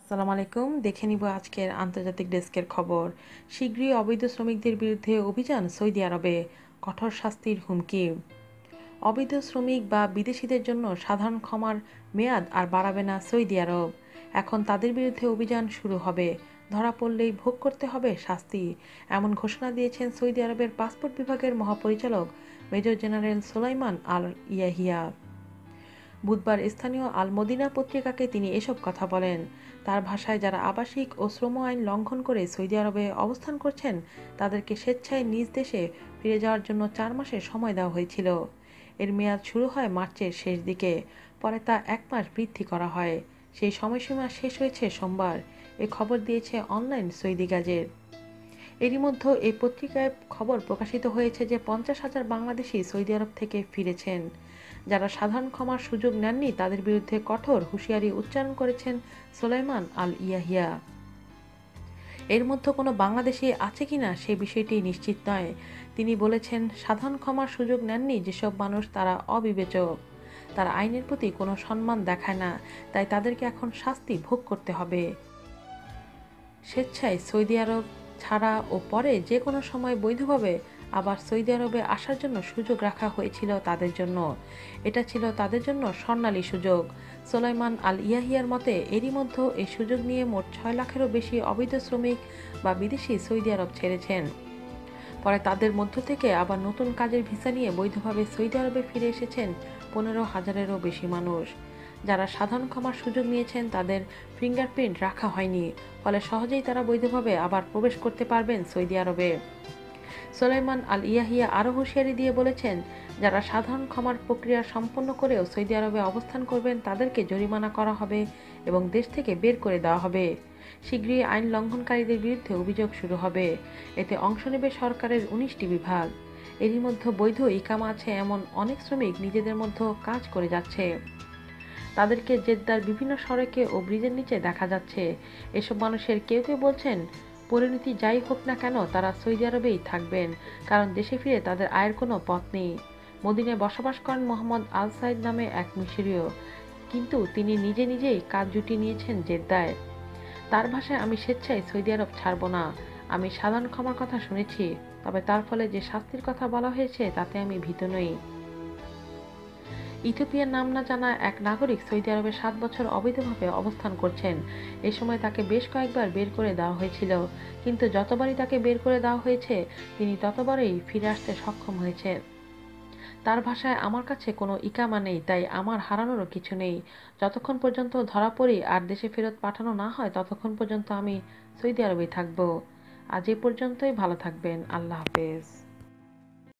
আসসালামু আলাইকুম। দেখে নিব আজকের আন্তর্জাতিক ডেস্কের খবর। শীঘ্রই অবৈধ শ্রমিকদের বিরুদ্ধে অভিযান সৌদি আরবে। কঠোর শাস্তির হুমকি। অবৈধ শ্রমিক বা বিদেশিদের জন্য সাধারণ ক্ষমার মেয়াদ আর বাড়াবে না সৌদি আরব। এখন তাদের বিরুদ্ধে অভিযান শুরু হবে। ধরা পড়লেই ভোগ করতে হবে শাস্তি। এমন ঘোষণা দিয়েছেন সৌদি আরবের পাসপোর্ট বিভাগের মহাপরিচালক major general Sulaiman Al Yahya. বুধবার স্থানীয় আল মদিনা পত্রিকাকে তিনি এসব কথা বলেন। তার ভাষায় যারা আবাসিক ও শ্রম আইন লঙ্ঘন করে সৌদি আরবে অবস্থান করছেন, তাদেরকে স্বেচ্ছায় নিজ দেশে ফিরে যাওয়ার জন্য চার মাসের সময় দেওয়া হয়েছিল। এর মেয়াদ শুরু হয় মার্চের শেষ দিকে, পরে তা এক মাস বৃদ্ধি করা হয়। সেই সময়সীমা শেষ হয়েছে সোমবার, এ খবর দিয়েছে অনলাইন সৌদি গাজের এরই মধ্যে এই পত্রিকায় খবর প্রকাশিত হয়েছে যে পঞ্চাশ হাজার বাংলাদেশি সৌদি আরব থেকে ফিরেছেন। যারা সাধারণ ক্ষমার সুযোগ নেননি, তাদের বিরুদ্ধে কঠোর হুঁশিয়ারি উচ্চারণ করেছেন সোলাইমান আল ইয়াহিয়া। এর মধ্যে কোনো বাংলাদেশি আছে কিনা সে বিষয়টি নিশ্চিত নয়। তিনি বলেছেন, সাধারণ ক্ষমার সুযোগ নেননি যেসব মানুষ তারা অবিবেচক। তারা আইনের প্রতি কোনো সম্মান দেখায় না, তাই তাদেরকে এখন শাস্তি ভোগ করতে হবে। স্বেচ্ছায় সৌদি আরব ছাড়া ও পরে যে কোনো সময় বৈধভাবে আবার সৌদি আরবে আসার জন্য সুযোগ রাখা হয়েছিল তাদের জন্য। এটা ছিল তাদের জন্য স্বর্ণালী সুযোগ। সোলাইমান আল ইয়াহিয়ার মতে, এরই মধ্যে এই সুযোগ নিয়ে মোট ছয় লাখেরও বেশি অবৈধ শ্রমিক বা বিদেশি সৌদি আরব ছেড়েছেন। পরে তাদের মধ্য থেকে আবার নতুন কাজের ভিসা নিয়ে বৈধভাবে সৌদি আরবে ফিরে এসেছেন পনেরো হাজারেরও বেশি মানুষ। যারা সাধারণ ক্ষমার সুযোগ নিয়েছেন, তাদের ফিঙ্গারপ্রিন্ট রাখা হয়নি, ফলে সহজেই তারা বৈধভাবে আবার প্রবেশ করতে পারবেন সৌদি আরবে। সোলাইমান আল ইয়াহিয়া আরও হুঁশিয়ারি দিয়ে বলেছেন, যারা সাধারণ ক্ষমার প্রক্রিয়া সম্পন্ন করেও সৌদি আরবে অবস্থান করবেন, তাদেরকে জরিমানা করা হবে এবং দেশ থেকে বের করে দেওয়া হবে। শীঘ্রই আইন লঙ্ঘনকারীদের বিরুদ্ধে অভিযোগ শুরু হবে। এতে অংশ নেবে সরকারের উনিশটি বিভাগ। এরই মধ্যে বৈধ ইকামা আছে এমন অনেক শ্রমিক নিজেদের মধ্যে কাজ করে যাচ্ছে। তাদেরকে জেদ্দার বিভিন্ন সড়কে ও ব্রিজের নিচে দেখা যাচ্ছে। এসব মানুষের কেউ কেউ বলছেন পরিণতি যাই হোক না কেন তারা সৌদি আরবেই থাকবেন, কারণ দেশে ফিরে তাদের আয়ের কোনো পথ নেই। মদিনায় বসবাস করেন মোহাম্মদ আল সাইদ নামে এক মিশরীয়, কিন্তু তিনি নিজে নিজেই কাজ জুটি নিয়েছেন জেদ্দায়। তার ভাষায়, আমি স্বেচ্ছায় সৌদি আরব ছাড়ব না। আমি সাধারণ ক্ষমার কথা শুনেছি, তবে তার ফলে যে শাস্তির কথা বলা হয়েছে তাতে আমি ভীত নই। ইথিওপিয়ার নাম না জানা এক নাগরিক সৌদি আরবে সাত বছর অবৈধভাবে অবস্থান করছেন। এ সময় তাকে বেশ কয়েকবার বের করে দেওয়া হয়েছিল। কিন্তু যতবারই তাকে বের করে দেওয়া হয়েছে, তিনি ততবারই ফিরে আসতে সক্ষম হয়েছে। তার ভাষায়, আমার কাছে কোনো ইকামা নেই, তাই আমার হারানোরও কিছু নেই। যতক্ষণ পর্যন্ত ধরা পড়ি আর দেশে ফেরত পাঠানো না হয়, ততক্ষণ পর্যন্ত আমি সৌদি আরবেই থাকব। আজ এ পর্যন্তই ভালো থাকবেন। আল্লাহ হাফেজ।